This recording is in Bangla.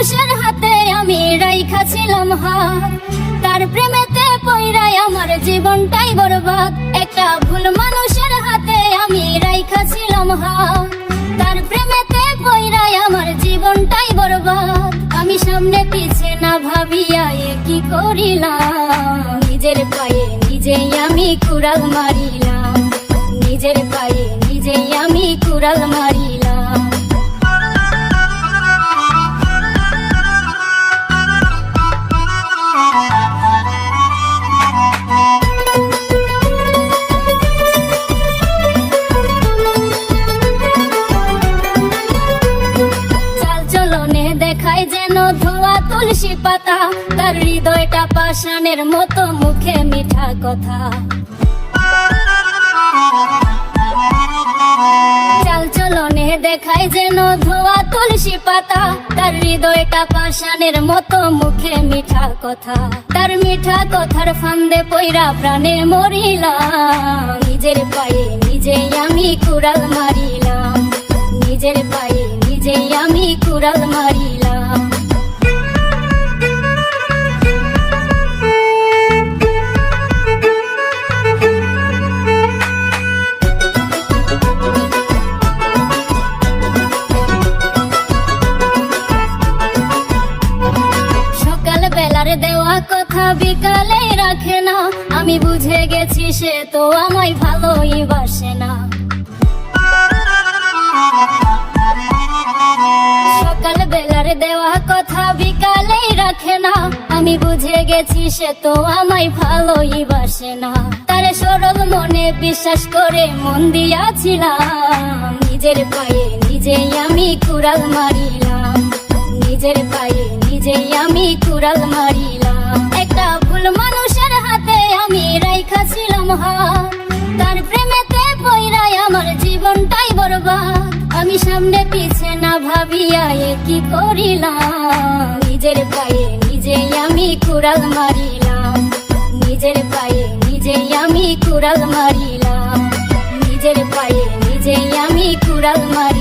মানুষের হাতে আমি রাইখা ছিলাম হাত। তার প্রেমেতে পইরাই আমার জীবনটাই বরবাদ। একটা ভুল মানুষের হাতে আমি রাইখা ছিলাম হাত। তার প্রেমেতে পইরাই আমার জীবনটাই বরবাদ। আমি সামনে পিছে না ভাবিয়া এ কি করিলাম? নিজের পায়ে নিজেই আমি কুড়াল মারিলাম। নিজের পায়ে নিজেই আমি কুড়াল মারিলাম। ধোয়া তুলসী পাতা, তার হৃদয়টা পাষাণের মতো, মুখে মিঠা কথা। চাল চলনে দেখায় যেন ধোয়া তুলসী পাতা, তার হৃদয়টা পাষাণের মতো, মুখে মিঠা কথা। তার মিঠা কথার ফান্দে পইরা প্রাণে মরিলাম। নিজের পায়ে নিজেই আমি কুড়াল মারিলাম। নিজের পায়ে নিজেই আমি কুড়াল মারিলাম। দেওয়া কথা বিকালে রাখে না। আমি বুঝে গেছি সে তো আমায় ভালোই বাসে না। সকাল বেলার দেওয়া কথা বিকালে রাখে না। আমি বুঝে গেছি সে তো আমায় ভালোই বাসে না। তার সরল মনে বিশ্বাস করে মন দিয়াছিলাম। নিজের পায়ে নিজেই আমি কুড়াল মারিলাম। নিজের পায়ে নিজেই আমি কুড়াল মারিলাম। একটা ভুল মানুষের হাতে আমি রাইখা ছিলাম হাত তার প্রেমেতে পইরাই আমার জীবনটাই বরবাদ। আমি সামনে পিছে না ভাবিয়া এ কি করিলাম? নিজের পায়ে নিজেই আমি কুড়াল মারিলাম। নিজের পায়ে নিজেই আমি কুড়াল মারিলাম। নিজের পায়ে নিজেই আমি কুড়াল মারি